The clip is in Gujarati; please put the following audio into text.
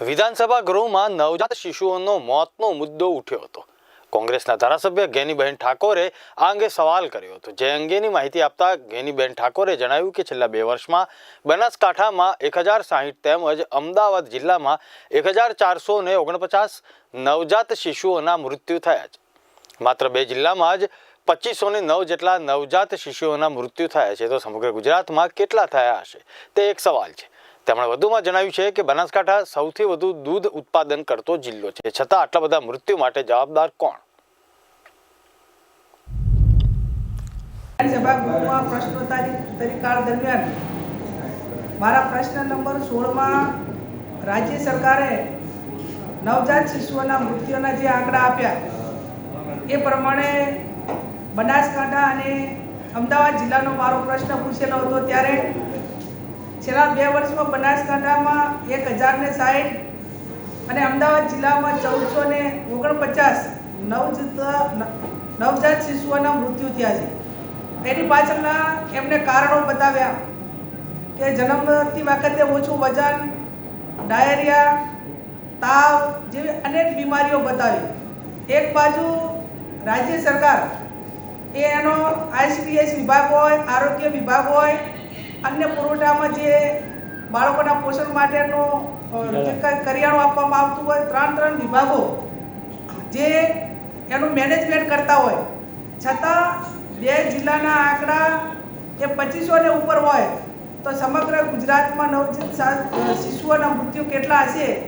વિધાનસભા ગૃહમાં નવજાત શિશુઓનો મોતનો મુદ્દો ઉઠ્યો હતો. કોંગ્રેસના ધારાસભ્ય ગેનીબહેન ઠાકોરે આ અંગે સવાલ કર્યો હતો. જે અંગેની માહિતી આપતા ગેનીબહેન ઠાકોરે જણાવ્યું કે છેલ્લા બે વર્ષમાં બનાસકાંઠામાં એક હજાર સાહીઠ તેમજ અમદાવાદ જિલ્લામાં એક હજાર ચારસો ને ઓગણપચાસ નવજાત શિશુઓના મૃત્યુ થયા છે. માત્ર બે જિલ્લામાં જ પચીસો ને નવ જેટલા નવજાત શિશુઓના મૃત્યુ થયા છે. તો સમગ્ર ગુજરાતમાં કેટલા થયા હશે? તે એક સવાલ છે. તેમણે વધુમાં જણાવ્યું છે કે બનાસકાંઠા સૌથી વધુ દૂધ ઉત્પાદન કરતો જિલ્લો છે. છતાં આટલા બધા મૃત્યુ માટે જવાબદાર કોણ? મારા પ્રશ્ન નંબર સોળમાં રાજ્ય સરકારે નવજાત શિશુઓના મૃત્યુના જે આંકડા આપ્યા, એ પ્રમાણે બનાસકાંઠા અને અમદાવાદ જિલ્લાનો મારો પ્રશ્ન પૂછેલો હતો ત્યારે છેલ્લા બે વર્ષમાં બનાસકાંઠામાં એક હજારને સાઠ અને અમદાવાદ જિલ્લામાં ચૌદસો ને ઓગણપચાસ નવજાત નવજાત શિશુઓના મૃત્યુ થયા છે. એની પાછળના એમને કારણો બતાવ્યા કે જન્મતી વખતે ઓછું વજન, ડાયરિયા, તાવ જેવી અનેક બીમારીઓ બતાવી. એક બાજુ રાજ્ય સરકાર, એ એનો આઈસીડીએસ વિભાગ હોય, આરોગ્ય વિભાગ હોય અન્ય પુરવઠામાં જે બાળકોના પોષણ માટેનું જે કરિયાણું આપવામાં આવતું હોય, ત્રણ ત્રણ વિભાગો જે એનું મેનેજમેન્ટ કરતા હોય, છતાં બે જિલ્લાના આંકડા એ પચીસોને ઉપર હોય, તો સમગ્ર ગુજરાતમાં નવજાત શિશુઓના મૃત્યુ કેટલા હશે?